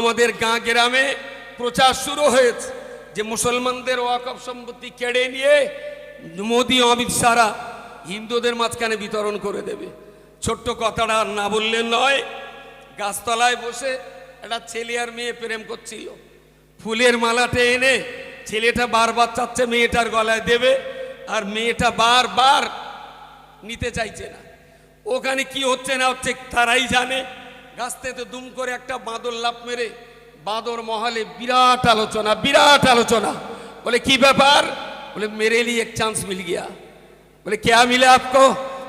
আমাদের গাঁ গ্রামে প্রচার শুরু হয়েছে যে মুসলমানদের ওয়াকফ সম্পত্তি কেড়ে নিয়ে মোদি অমিত শাহরা হিন্দুদের মাঝখানে বিতরণ করে দেবে। ছোট্ট কথাটা না বললে নয়, গাছতলায় বসে একটা ছেলে আর মেয়ে প্রেম করছিল। ফুলের মালাটা এনে ছেলেটা বারবার চাচ্ছে মেয়েটার গলায় দেবে আর মেয়েটা বারবার নিতে চাইছে না। ওখানে কি হচ্ছে না হচ্ছে তারাই জানে। গাছ থেকে দুম করে একটা বাঁদর লাভ মেরে বাঁদর মহলে বিরাট আলোচনা বিরাট আলোচনা বলে কি ব্যাপার बोले मेरे लिए एक चांस मिल गया बोले क्या मिला आपको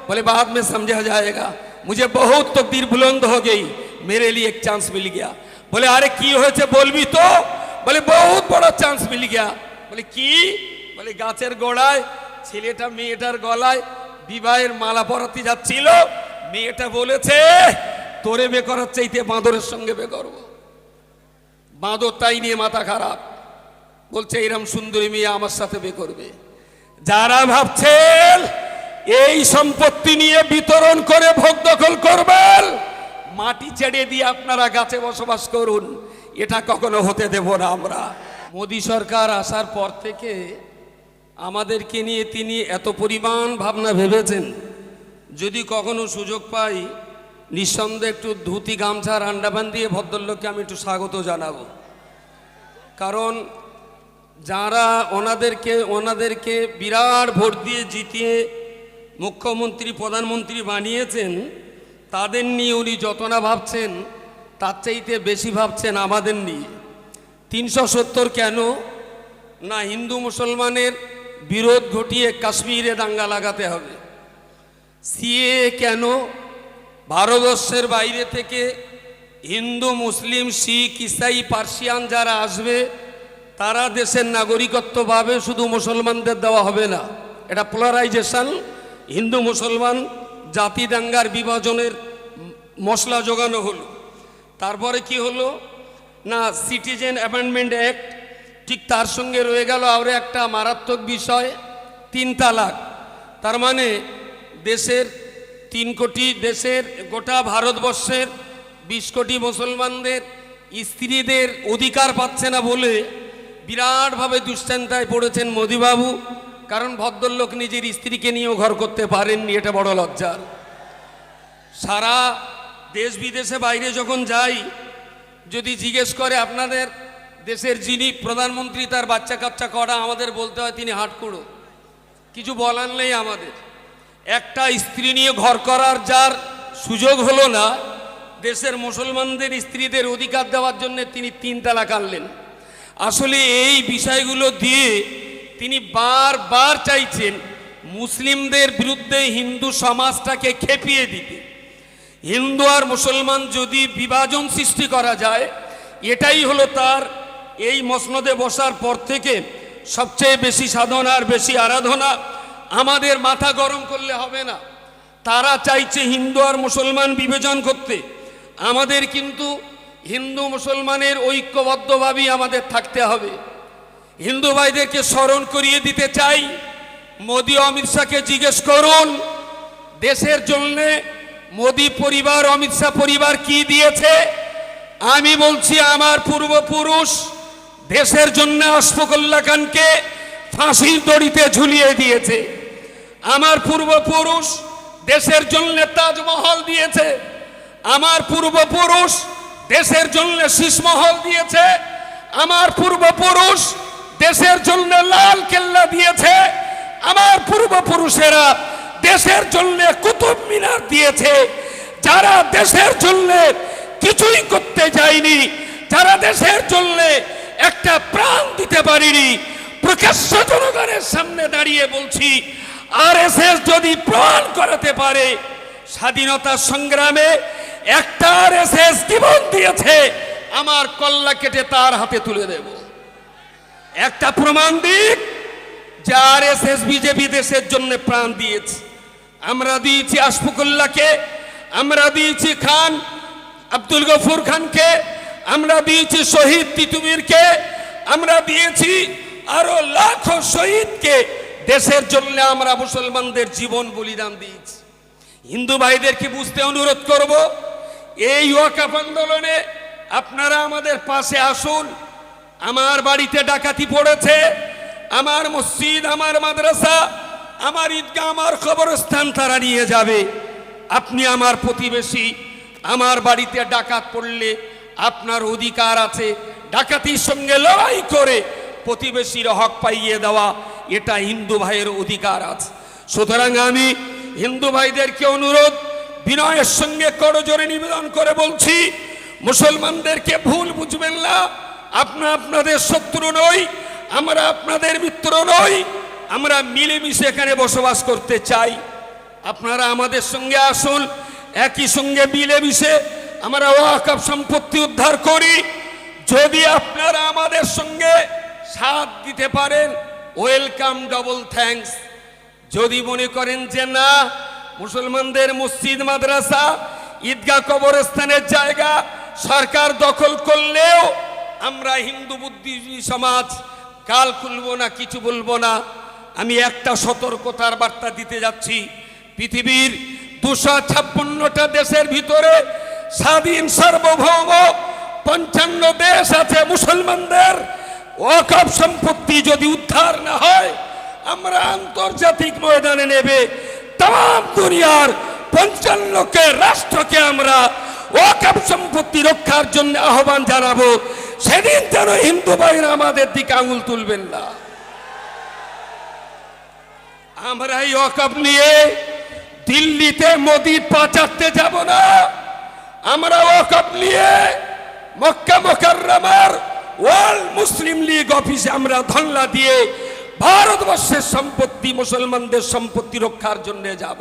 बोले बाद में समझा जाएगा मुझे बहुत तकदीर बुलंद हो गई मेरे लिए एक चांस मिल गया बोले अरे की হয়েছে বলবি তো বলে বহুত বড় চান্স মিল গিয়া বলে কি বলে গাছের গোড়ায় ছেলেটা মেয়েটার গলায় বিবাহের মালা পরাতে যাচ্ছিল মেয়েটা বলেছে তোরে বে করার চাইতে বাঁদরের সঙ্গে বে করব। বাঁদর তাই নিয়ে মাথা খারাপ। বলছে, এরম সুন্দরী মেয়ে আমার সাথে বে করবে। যারা ভাবছেন এই সম্পত্তি নিয়ে বিতরণ করে ভোগ দখল করবেন, মাটি ছেড়ে দিয়ে আপনারা গাছে বসবাস করুন। এটা কখনো হতে দেব না আমরা। মোদী সরকার আসার পর থেকে আমাদেরকে নিয়ে তিনি এত পরিমাণ ভাবনা ভেবেছেন। যদি কখনো সুযোগ পাই নিঃসন্দেহে একটু ধুতি গামছার আন্ডাবান দিয়ে ভদ্রলোককে আমি একটু স্বাগত জানাব। কারণ যারা ওনাদেরকে ওনাদেরকে বিরাট ভোট দিয়ে জিতিয়ে মুখ্যমন্ত্রী, প্রধানমন্ত্রী বানিয়েছেন, তাদের নিয়ে উনি যত না ভাবছেন, তার চাইতে বেশি ভাবছেন আমাদের নিয়ে। তিনশো সত্তর কেন না হিন্দু মুসলমানের বিরোধ ঘটিয়ে কাশ্মীরে দাঙ্গা লাগাতে হবে? সিএ কেন ভারতবর্ষের বাইরে থেকে হিন্দু, মুসলিম, শিখ, ইসাই, পার্সিয়ান যারা আসবে, তারা দেশের নাগরিকত্ব পাবে, শুধু মুসলমানদের দেওয়া হবে না। এটা পোলারাইজেশন হিন্দু, মুসলমান, জাতি দাঙ্গার বিভাজনের মশলা যোগানো হলো। তারপরে কি হলো? না সিটিজেন অ্যামেন্ডমেন্ট অ্যাক্ট ঠিক তার সঙ্গে রয়ে গেল আরও একটা মারাত্মক বিষয় তিন তালাক তার মানে দেশের তিন কোটি দেশের, গোটা ভারতবর্ষের বিশ কোটি মুসলমানদের স্ত্রীদের অধিকার পাচ্ছে না বলে বিরাটভাবে দুশ্চিন্তায় পড়েছেন মোদিবাবু। কারণ ভদ্রলোক নিজের স্ত্রীকে নিয়েও ঘর করতে পারেননি, এটা বড় লজ্জার সারা দেশ বিদেশে বাইরে যখন যাই, যদি জিজ্ঞেস করে আপনাদের দেশের যিনি প্রধানমন্ত্রী, তার বাচ্চা কাচ্চা করা আমাদের বলতে হয় তিনি হাটকুড়ো কিছু বলার নেই আমাদের। একটা স্ত্রী নিয়ে ঘর করার যার সুযোগ হলো না, দেশের মুসলমানদের স্ত্রীদের অধিকার দেওয়ার জন্য তিনি তিন তালাক আনলেন। আসলে এই বিষয়গুলো দিয়ে তিনি বারবার চাইছেন মুসলিমদের বিরুদ্ধে হিন্দু সমাজটাকে খেপিয়ে দিতে। হিন্দু আর মুসলমান যদি বিভাজন সৃষ্টি করা যায়, এটাই হলো তার এই মসনদে বসার পর থেকে সবচেয়ে বেশি সাধনা আর বেশি আরাধনা। আমাদের মাথা গরম করলে হবে না। তারা চাইছে হিন্দু আর মুসলমান বিবেচন করতে। আমাদের কিন্তু হিন্দু মুসলমানের ঐক্যবদ্ধভাবেই আমাদের থাকতে হবে। হিন্দু ভাইদেরকে স্মরণ করিয়ে দিতে চাই। মোদী অমিত শাহকে জিজ্ঞেস করুন, দেশের জন্যে মোদী পরিবার, অমিত শাহ পরিবার কি দিয়েছে? আমি বলছি, আমার পূর্বপুরুষ দেশের জন্য আশফাকুল্লা খানকে ফাঁসির দড়িতে ঝুলিয়ে দিয়েছে। আমার পূর্বপুরুষ দেশের জন্য তাজমহল দিয়েছে। আমার পূর্বপুরুষ দেশের জন্য শীষমহল দিয়েছে। আমার পূর্বপুরুষ দেশের জন্য লাল কেল্লা দিয়েছে। আমার পূর্বপুরুষেরা দেশের জন্য কুতুব মিনার দিয়েছে। যারা দেশের জন্য কিছুই করতে যায়নি, যারা দেশের জন্য একটা প্রাণ দিতে পারিনি, প্রকাশ্য জনগণের সামনে দাঁড়িয়ে বলছি আর যদি প্রাণ করাতে পারে, স্বাধীনতা সংগ্রামে একটা আর জীবন দিয়েছে, আমার কল্লা কেটে তার হাতে তুলে দেব। একটা প্রমাণ দিক, যে আর এস এস বিজেপি দেশের জন্য প্রাণ দিয়েছে। আমরা দিয়েছি আশফাকুল্লাহকে, আমরা দিয়েছি খান, আব্দুল গফুর খানকে, আমরা দিয়েছি শহীদ তিতুমিরকে আমরা দিয়েছি আরও লাখো শহীদকে। দেশের জন্য আমরা মুসলমানদের জীবন বলিদান দিয়েছি। হিন্দু ভাইদেরকে বুঝতে অনুরোধ করব, এই ওয়াকাফ আন্দোলনে আপনারা আমাদের পাশে আসুন। আমার বাড়িতে ডাকাতি পড়েছে, আমার মসজিদ, আমার মাদ্রাসা, আমার ঈদগাহ, আমার কবরস্থান তারা নিয়ে যাবে। আপনি আমার প্রতিবেশী, আমার বাড়িতে ডাকাত পড়লে আপনার অধিকার আছে। ডাকাতির সঙ্গে লড়াই করে প্রতিবেশীর হক পাইয়ে দেওয়া এটা হিন্দু ভাইয়ের অধিকার আছে। সুতরাং আমি হিন্দু ভাইদেরকে অনুরোধ, বিনয়ের সঙ্গে করজোরে নিবেদন করে বলছি, মুসলমানদেরকে ভুল বুঝবেন না। আপনা আপনাদের শত্রু নই, আমরা আপনাদের মিত্র নই, আমরা মিলেমিশে এখানে বসবাস করতে চাই। আপনারা আমাদের সঙ্গে আসুন, একই সঙ্গে মিলেমিশে আমরা ওয়াকফ সম্পত্তি উদ্ধার করি। যদি আপনারা আমাদের সঙ্গে সাথ দিতে পারেন ওয়েলকাম ডবল থ্যাঙ্কস যদি মনে করেন যে না, মুসলমানদের মসজিদ, মাদ্রাসা, ঈদগাহ কবরস্থানের জায়গা সরকার দখল করলেও আমরা হিন্দু বুদ্ধিজীবী সমাজ কাল খুলবো না, কিছু বলব না। আমি একটা সতর্কতার বার্তা দিতে যাচ্ছি। পৃথিবীর দুশো ছাপ্পান্নটা দেশের ভিতরে স্বাধীন সার্বভৌম পঞ্চান্ন দেশ আছে মুসলমানদের। ওয়াকফ সম্পত্তি যদি উদ্ধার না হয়, আমরা আন্তর্জাতিক ময়দানে নেবে। তাম দুনিয়ার পঞ্চান্নকে রাষ্ট্রকে আমরা ওয়াকফ সম্পত্তি রক্ষার জন্য আহ্বান জানাব। সেদিন যেন হিন্দু ভাইরা আমাদের দিকে আঙুল তুলবেন না। আমরা এই ওয়াকফ নিয়ে দিল্লিতে মোদির পা চাটতে যাব না। আমরা ওয়াকফ নিয়ে মক্কা মোকাররমার ওয়ার্ল্ড মুসলিম লীগ অফিসে আমরা ধন্না দিয়ে ভারতবর্ষের সম্পত্তি মুসলমানদের সম্পত্তি রক্ষার জন্য যাব।